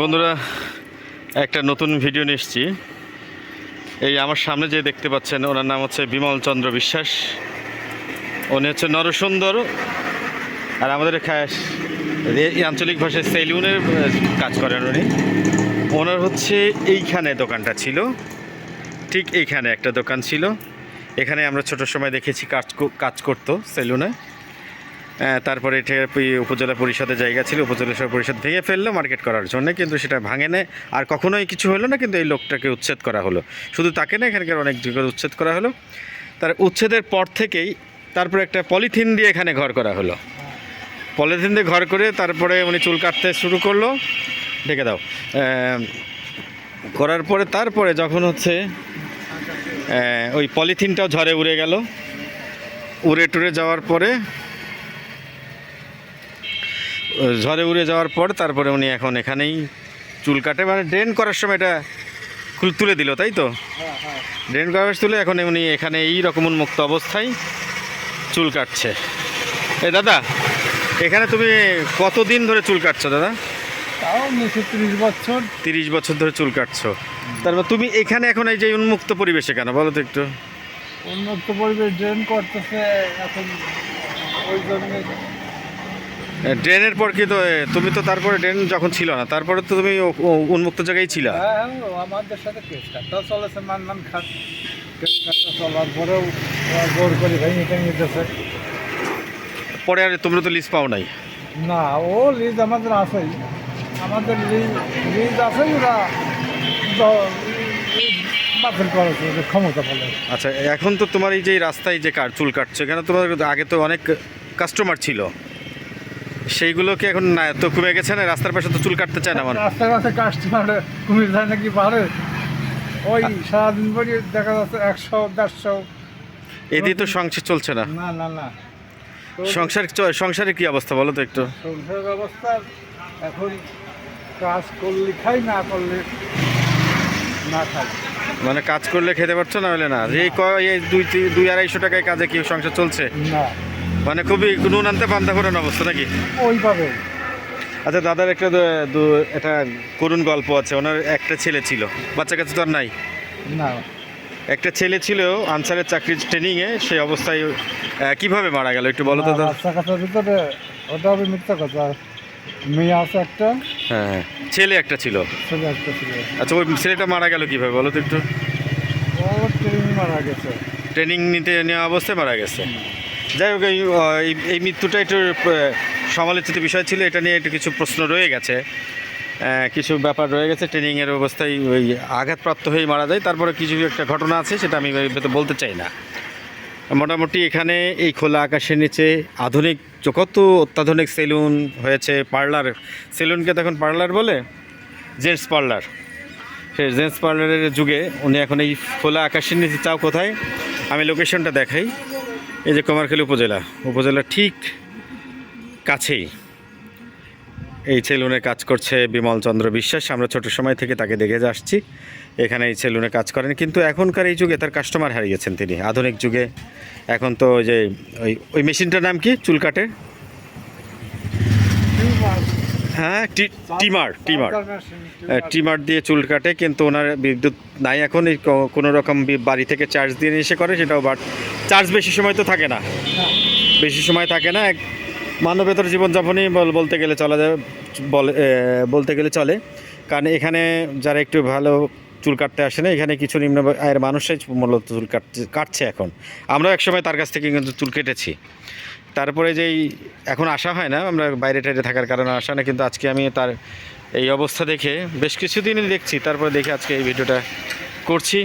বন্ধুরা, একটা নতুন ভিডিও নিয়ে এসেছি। এই আমার সামনে যে দেখতে পাচ্ছেন, ওনার নাম হচ্ছে বিমল চন্দ্র বিশ্বাস। উনি হচ্ছে নরসুন্দর আর আমাদের আঞ্চলিক ভাষায় সেলুনের কাজ করেন উনি। ওনার হচ্ছে এইখানে দোকানটা ছিল। ঠিক এইখানে একটা দোকান ছিল। এখানে আমরা ছোট সময় দেখেছি কাজ কাজ করতো সেলুনে। তারপরে এটা উপজেলা পরিষদের জায়গা ছিল, উপজেলা পরিষদ ভেঙে ফেলল মার্কেট করার জন্য, কিন্তু সেটা ভাঙে না আর কখনোই কিছু হলো না, কিন্তু এই লোকটাকে উচ্ছেদ করা হলো। শুধু তাকে না, এখানকার অনেক উচ্ছেদ করা হলো। তার উচ্ছেদের পর থেকেই তারপরে একটা পলিথিন দিয়ে এখানে ঘর করা হলো। পলিথিন দিয়ে ঘর করে তারপরে উনি চুল কাটতে শুরু করল। ঢেকে দাও। করার পরে তারপরে যখন হচ্ছে ওই পলিথিনটাও ঝড়ে উড়ে গেল। উড়ে টুড়ে যাওয়ার পরে ঝড়ে উড়ে যাওয়ার পর তারপরে উনি এখন এখানেই চুল কাটে। মানে ড্রেন করার সময় এটা খুল- তুলে দিল তাই তো? ড্রেন করার তুলে এখন উনি এখানে এই রকম উন্মুক্ত অবস্থায় চুল কাটছে। এ দাদা এখানে তুমি কতদিন ধরে চুল কাটছো দাদা? তাও ত্রিশ বছর। তিরিশ বছর ধরে চুল কাটছো। তারপর তুমি এখানে এখন এই যে উন্মুক্ত পরিবেশে কেন বলো তো একটু? উন্মুক্ত পরিবেশ ড্রেন করতেছে এখন ওই জন্য ড্রেনের পর কি তো তুমি তো তারপরে ড্রেন যখন ছিল না তারপরে তো তুমি উন্মুক্ত জায়গায় ছিল? হ্যাঁ আমাদের সাথে কেস চলেছে মান মান খাট। কেস কাটটা চলার পরেও জোর করে ভেঙে ভেঙে দিতেছে পরে আর তোমরা তো লিস্ট পাও নাই? না ও লিজ আমাদের আছেই। আমাদের লিজ লিজ আছে ওরা বাতিল করেছে ক্ষমতা বলে। আচ্ছা এখন তো তোমার এই যে রাস্তায় যে কার চুল কাটছে এখানে তোমার আগে তো অনেক কাস্টমার ছিল। সেইগুলোকে এখন না তো কমে গেছে না রাস্তার পাশে তো চুল কাটতে চায় না মানুষ। রাস্তায় রাস্তায় কাস্টমার কুমির যায় নাকি পারে ওই সারাদিন পরে দেখা যাচ্ছে একশো দেড়শো। এদিকে তো সংসার চলছে না। না না না। সংসার সংসারের কি অবস্থা বলো তো একটু? সংসার ব্যবস্থা এখন কাজ করলে খাই না করলে না খাই। মানে কাজ করলে খেতে পারছ না হলে না? এই ক- এই দুই দুই আড়াইশো টাকায় কাজে কি সংসার চলছে? না। মানে খুবই নুন আনতে পান্তা করেন অবস্থা নাকি? ওইভাবে। আচ্ছা দাদার একটা একটা করুণ গল্প আছে। ওনার একটা ছেলে ছিল। বাচ্চা কাছে তো আর নাই। না। একটা ছেলে ছিল আনসারের চাকরির ট্রেনিংয়ে সেই অবস্থায় কীভাবে মারা গেল একটু বলো তো দাদা। বাচ্চা কাচ্চার ভিতরে ওটা হবে মিথ্যা কথা। মেয়ে আছে একটা হ্যাঁ হ্যাঁ। ছেলে একটা ছিল। ছেলে একটা ছিল। আচ্ছা ওই ছেলেটা মারা গেল কীভাবে বলো তো একটু। ও ট্রেন মারা গেছে। ট্রেনিং নিতে নেওয়া অবস্থায় মারা গেছে। যাই হোক এই, মৃত্যুটা একটু সমালোচিত বিষয় ছিল এটা নিয়ে একটু কিছু প্রশ্ন রয়ে গেছে। কিছু ব্যাপার রয়ে গেছে ট্রেনিংয়ের অবস্থায় ওই আঘাতপ্রাপ্ত হয়ে মারা যায় তারপরে কিছু একটা ঘটনা আছে সেটা আমি বলতে চাই না। মোটামুটি এখানে এই খোলা আকাশের নিচে আধুনিক য- কত অত্যাধুনিক সেলুন হয়েছে পার্লার সেলুনকে তখন পার্লার বলে জেন্টস পার্লার। সেই জেন্টস পার্লারের যুগে উনি এখন এই খোলা আকাশের নিচে চাও কোথায়? আমি লোকেশনটা দেখাই। এই যে কুমারখালী উপজেলা। উপজেলা ঠিক কাছেই। এই সেলুনে কাজ করছে বিমল চন্দ্র বিশ্বাস। আমরা ছোট সময় থেকে তাকে দেখে আসছি। এখানে এই সেলুনে কাজ করেন। কিন্তু এখনকার এই যুগে তার কাস্টমার হারিয়েছেন তিনি। আধুনিক যুগে। এখন তো ওই যে ওই ওই মেশিনটার নাম কি? চুল কাটে হ্যাঁ টিমার টিমার। ট্রিমার দিয়ে চুল কাটে কিন্তু ওনার বিদ্যুৎ নাই এখন কোনো রকম বাড়ি থেকে চার্জ দিয়ে এসে করে সেটাও বাট চার্জ বেশি সময় তো থাকে না। বেশি সময় থাকে না এক মানবেতর জীবনযাপনই বল- বলতে গেলে চলা যায় বলে বলতে গেলে চলে। কারণ এখানে যারা একটু ভালো চুল কাটতে আসে না এখানে কিছু নিম্ন আয়ের মানুষই মূলত চুল কাটছে কাটছে এখন। আমরাও একসময় তার কাছ থেকে কিন্তু চুল কেটেছি। তারপরে যেই এখন আসা হয় না, আমরা বাইরে টাইরে থাকার কারণে আসা না, কিন্তু আজকে আমি তার এই অবস্থা দেখে বেশ কিছুদিনই দেখছি, তারপরে দেখে আজকে এই ভিডিওটা করছি।